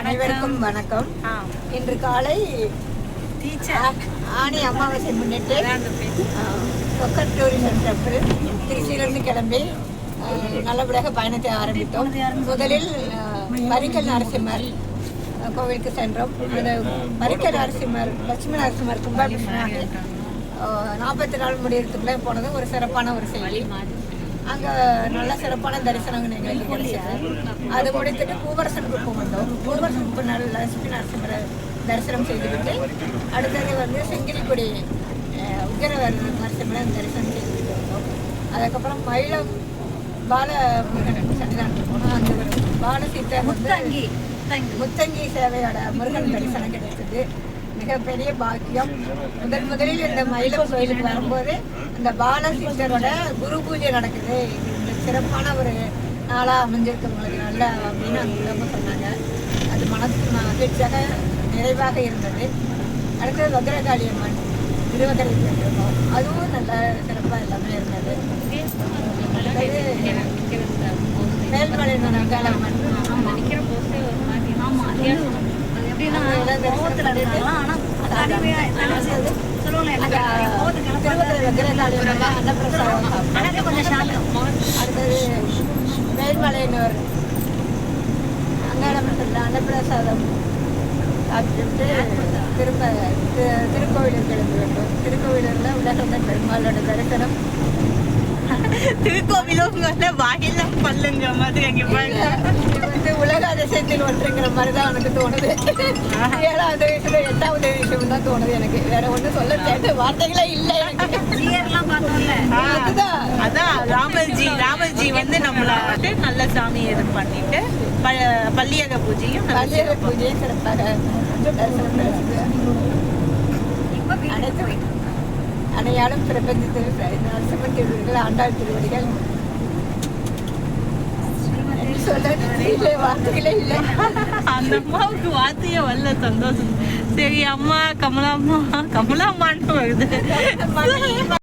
அனைவருக்கும் வணக்கம். இன்று காலை ஆணி அமாவாசை முன்னிட்டு சொக்கர் டூரிசம் டெம்பிள் திருச்சியிலிருந்து கிளம்பி நல்லபடியாக பயணத்தை ஆரம்பித்தோம். முதலில் ஆ, பரிக்கல் நரசிம்மர் கோவிலுக்கு சென்றோம். அந்த பரிக்கல் நரசிம்மர் லட்சுமி நரசிம்மர் கும்பாபிஷேகம் நாற்பத்தி நாள் முடியறதுக்குள்ளே போனது ஒரு சிறப்பான ஒரு செய்தி. அங்கே நல்ல சிறப்பான தரிசனம் எங்களுக்கு கிடைச்சது. அது முடித்துட்டு பூவரசனுக்கு போகணும் பூவரசனுக்கு நல்ல லட்சுமி நரசிம்மரை தரிசனம் செய்துவிட்டு அடுத்தது வந்து செங்கிலிக்குடி உக்கிரவர் நரசிம்மரை தரிசனம் செய்துவிட்டு வந்தோம். அதுக்கப்புறம் மயிலம் பால முருகன் சன்னிதானத்துக்கு போனோம். அந்த ஒரு பால சீத்தை முத்தங்கி முத்தங்கி. சேவையோட முருகன் தரிசனம் கிடைத்தது மிகப்பெரிய பாக்கியம். முதன் முதலில் இந்த மயிலம் கோயிலுக்கு வரும்போது இந்த பாலசித்தரோட குரு பூஜை நடக்குது. இது சிறப்பான ஒரு நாளாக அமைஞ்சிருக்கு உங்களுக்கு நல்ல அப்படின்னு அந்த உடம்பு சொன்னாங்க. அது மனதுக்கு மகிழ்ச்சியாக நிறைவாக இருந்தது. அடுத்தது வக்ரகாளி அம்மன் திருவகரை அதுவும் நல்ல சிறப்பாக எல்லாமே இருந்தது. அடுத்தது மேல்மலை நங்காளம்மன் நிக்கிற போஸ்டே ஒரு மாதிரி ஆமா அது எனக்கு கொஞ்சம் சாந்தம் அடுத்தது மேல்மலையனூர் அங்காளமட்டத்தில் அன்னப்பிரசாதம் சாப்பிட்டுட்டு திரும்ப தி- திருக்கோவிலூர் கிளம்பி வந்தோம் திருக்கோவிலூரில் உலகந்த பெருமாளோட தரிசனம். திருக்கோவிலுங்க வாயில பல்லுங்க மாதிரி அங்க பாருங்க. உலக அதிசயத்தில் ஒன்றுங்கிற மாதிரி தான் எனக்கு தோணுது. ஏழாவது வயசுல எட்டாவது விஷயம் தான் தோணுது எனக்கு. வேற ஒன்றும் சொல்ல தேவை வார்த்தைகளே இல்லை அதுதான். அதான் ராமர்ஜி ராமர்ஜி வந்து நம்மள நல்ல சாமி இது பண்ணிட்டு ப- பள்ளியக பூஜையும் நல்ல பள்ளியர பூஜையை சிறப்பாக அனைத்து அனையாலும் பிரபஞ்சத்தில் நரசிம்மன் திருவடிகள் ஆண்டாள் திருவடிகள் என்று சொல்ல வார்த்தைகளே இல்லை அந்த அம்மாவுக்கு வார்த்தையே வரல சந்தோஷம். சரி அம்மா கமலாம்மா கமலாம்மான்னு வருது.